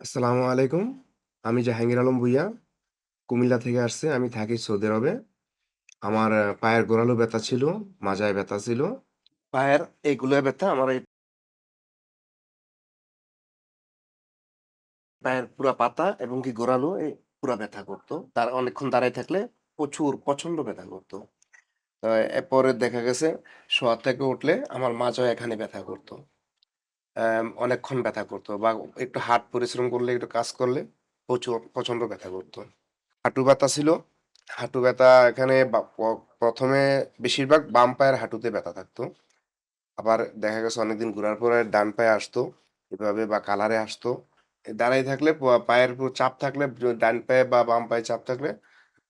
আসসালামু আলাইকুম। আমি জাহাঙ্গীর আলম ভূঁইয়া। কুমিল্লা থেকে আসছি। আমি থাকি সৌদি আরবে। আমার পায়ের গোড়ালিও ব্যথা ছিল, মাজায় ব্যথা ছিল। পায়ের এগুলোয় ব্যথা আমার এই পায়ের পুরা পাতা এবং কি গোড়ালো এই পুরা ব্যথা করতো। তার অনেকক্ষণ দাঁড়ায় থাকলে প্রচুর প্রচণ্ড ব্যথা করতো। এরপরে দেখা গেছে শোয়া থেকে উঠলে আমার মাজায় এখানে ব্যথা করতো। অনেকক্ষণ ব্যথা করতো বা একটু হাট পরিশ্রম করলে, একটু কাজ করলে প্রচুর প্রচণ্ড ব্যথা করতো। হাঁটু ব্যথা ছিল। হাঁটু ব্যথা এখানে বা প ১ম এ বেশিরভাগ বাম পায়ের হাঁটুতে ব্যথা থাকতো। আবার দেখা গেছে অনেকদিন ঘুরার পরে ডান পায়ে আসতো। এভাবে বা কালারে আসতো। এ দাঁড়ায় থাকলে পায়ের চাপ থাকলে ডান পায়ে বা বাম পায়ে চাপ থাকলে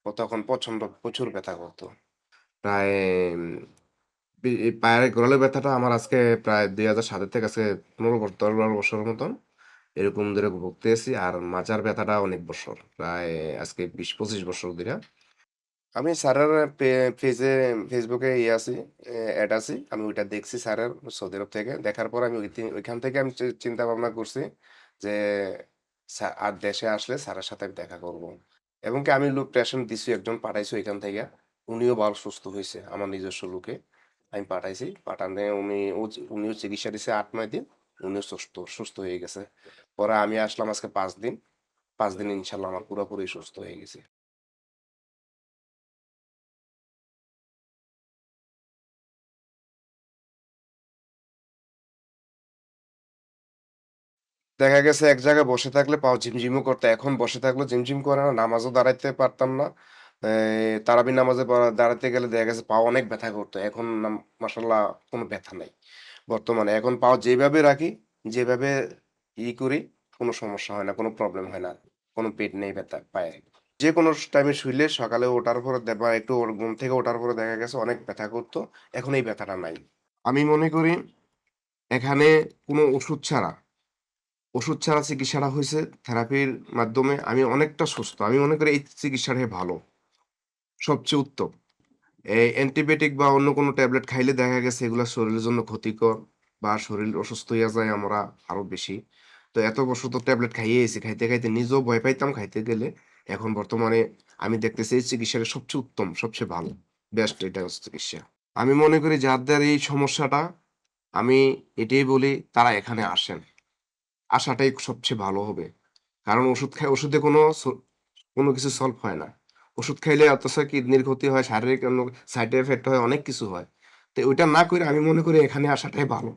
তখন প্রচণ্ড প্রচুর ব্যথা করতো। প্রায় পায়ের গোড়ালির ব্যথাটা আমার আজকে প্রায় ২০০৭ থেকে আজকে ১৫ বছ ১০-১২ বছরের মতন এরকম ধরে ভুগতেছি। আর মাজার ব্যথাটা অনেক বছর। প্রায় আজকে ২০-২৫ বছর ধইরা। আমি স্যারের Facebook এ ইয়ে আছি, অ্যাড আছি। আমি ওইটা দেখছি স্যারের সৌদি আরব থেকে। দেখার পর আমি ওইখান থেকে আমি চিন্তা ভাবনা করছি যে আর দেশে আসলে স্যারের সাথে আমি দেখা করব। এবং কি আমি লোক পেশেন্ট দিছি একজন পাঠাইছি ওইখান থেকে। উনিও ভালো সুস্থ হয়েছে আমার নিজস্ব লোকে। আমি পাঠাইছি। পাঠানে উনি উনিও চিকিৎসা দিছে ৮-৯ দিন। উনিও সুস্থ সুস্থ হয়ে গেছে। পরে আমি আসলাম আজকে পাঁচ দিন। ৫ দিনে ইনশাআল্লাহ আমার পুরোপুরি সুস্থ হয়ে গেছে দেখা গেছে এক জায়গায় বসে থাকলে পাও ঝিমঝিমও করতে এখন বসে থাকলে ঝিমঝিম করে না। নামাজও দাঁড়াইতে পারতাম না। তারাবি নামাজে দাঁড়াতে গেলে দেখা গেছে পা অনেক ব্যথা করতো। এখন নাম মাশাআল্লাহ কোন ব্যথা নাই। বর্তমানে এখন পাও যেভাবে রাখি, যেভাবে ই করি কোনো সমস্যা হয় না, কোনো প্রবলেম হয় না। কোনো পেট নেই ব্যথা পায়ে। যে কোনো টাইমে শুইলে সকালে ওঠার পরে বা একটু ওর ঘুম থেকে ওঠার পরে দেখা গেছে অনেক ব্যথা করতো। এখন এই ব্যথাটা নাই। আমি মনে করি এখানে কোনো ওষুধ ছাড়া ওষুধ ছাড়া চিকিৎসাটা হয়েছে থেরাপির মাধ্যমে আমি অনেকটা সুস্থ। আমি মনে করি এই চিকিৎসাটাই ভালো। সবচেয়ে উত্তম। এই অ্যান্টিবায়োটিক বা অন্য কোনো ট্যাবলেট খাইলে দেখা গেছে এগুলা শরীরের জন্য ক্ষতিকর বা শরীর অসুস্থ হইয়া যায় আমরা আরও বেশি। তো এত বছর তো ট্যাবলেট খাইয়ে আইছি। খাইতে, খাইতে নিজেও ভয় পাইতাম খাইতে গেলে। এখন বর্তমানে আমি দেখতেছি এই চিকিৎসাটা সবচেয়ে উত্তম, সবচেয়ে ভালো। বেস্ট এটা চিকিৎসা। আমি মনে করি যাদের এই সমস্যাটা আমি এটাই বলি তারা এখানে আসেন। আসাটাই সবচেয়ে ভালো হবে। কারণ ওষুধ খাই ওষুধে কোনো কোনো কিছু সলভ হয় না। ওষুধ খাইলে অথচ কিডনির ক্ষতি হয়, শারীরিক সাইড এফেক্ট হয়, অনেক কিছু হয়। তো ওইটা না করে আমি মনে করি এখানে আসাটাই ভালো।